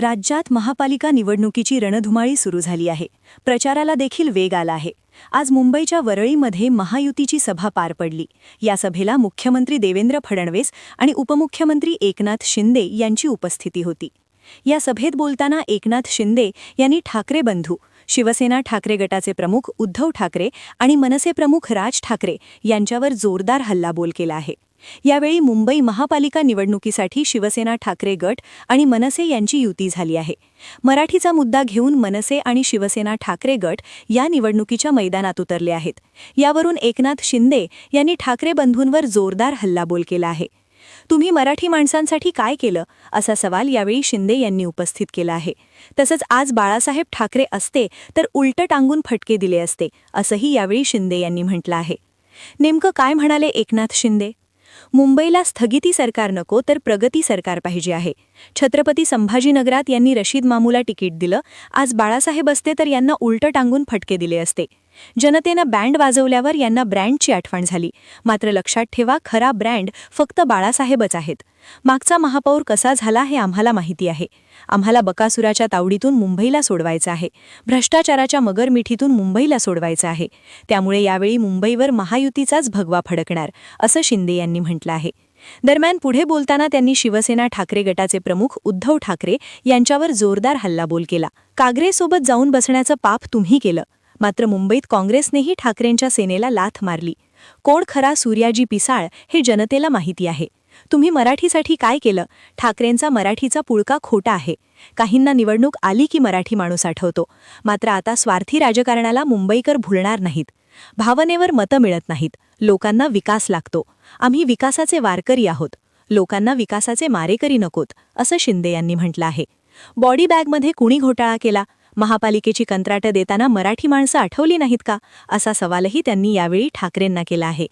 राज्यात महापालिका निवडणुकीची रणधुमाळी सुरू झाली आहे. प्रचाराला देखील वेग आला आहे. आज मुंबईच्या वरळीमध्ये महायुतीची सभा पार पडली. या सभेला मुख्यमंत्री देवेंद्र फडणवीस आणि उपमुख्यमंत्री एकनाथ शिंदे यांची उपस्थिती होती. या सभेत बोलताना एकनाथ शिंदे यांनी ठाकरे बंधू शिवसेना ठाकरे गटाचे प्रमुख उद्धव ठाकरे आणि मनसे प्रमुख राज ठाकरे यांच्यावर जोरदार हल्लाबोल केला आहे. यावेळी मुंबई महापालिका निवडणुकीसाठी शिवसेना ठाकरे गट आणि मनसे यांची युती झाली आहे. मराठीचा मुद्दा घेऊन मनसे आणि शिवसेना ठाकरे गट या निवडणुकीच्या मैदानात उतरले आहेत. यावरून एकनाथ शिंदे यांनी ठाकरे बंधूंवर जोरदार हल्लाबोल केला आहे. तुम्ही मराठी माणसांसाठी काय केलं? असा सवाल यावेळी शिंदे यांनी उपस्थित केला आहे. तसंच आज बाळासाहेब ठाकरे असते तर उलटं टांगून फटके दिले असते असंही यावेळी शिंदे यांनी म्हटलं आहे. नेमकं काय म्हणाले एकनाथ शिंदे? मुंबईला स्थगिती सरकार नको तर प्रगती सरकार पाहिजे आहे. छत्रपती संभाजीनगरात यांनी रशीद मामूला तिकीट दिलं. आज बाळासाहेब असते तर यांना उलटं टांगून फटके दिले असते. जनतेनं बँड वाजवल्यावर यांना ब्रँडची आठवण झाली. मात्र लक्षात ठेवा खरा ब्रँड फक्त बाळासाहेबच आहेत. मागचा महापौर कसा झाला हे आम्हाला माहिती आहे. आम्हाला बकासुराच्या तावडीतून मुंबईला सोडवायचं आहे. भ्रष्टाचाराच्या मगरमिठीतून मुंबईला सोडवायचं आहे. त्यामुळे यावेळी मुंबईवर महायुतीचाच भगवा फडकणार असं शिंदे यांनी म्हटलं आहे. दरम्यान पुढे बोलताना त्यांनी शिवसेना ठाकरे गटाचे प्रमुख उद्धव ठाकरे यांच्यावर जोरदार हल्लाबोल केला. कागरेसोबत जाऊन बसण्याचं पाप तुम्ही केलं. मात्र मुंबईत काँग्रेसनेही ठाकरेंच्या सेनेला लाथ मारली. कोण खरा सूर्याजी पिसाळ हे जनतेला माहिती आहे. तुम्ही मराठीसाठी काय केलं? ठाकरेंचा मराठीचा पुळका खोटा आहे. काहींना निवडणूक आली की मराठी माणूस आठवतो. मात्र आता स्वार्थी राजकारणाला मुंबईकर भुलणार नाहीत. भावनेवर मतं मिळत नाहीत. लोकांना विकास लागतो. आम्ही विकासाचे वारकरी आहोत. लोकांना विकासाचे मारेकरी नकोत असं शिंदे यांनी म्हटलं आहे. बॉडी बॅगमध्ये कुणी घोटाळा केला? महापालिकेची कंत्राटं देताना मराठी माणसं आठवली नाहीत का? असा सवालही त्यांनी यावेळी ठाकरेंना केला आहे.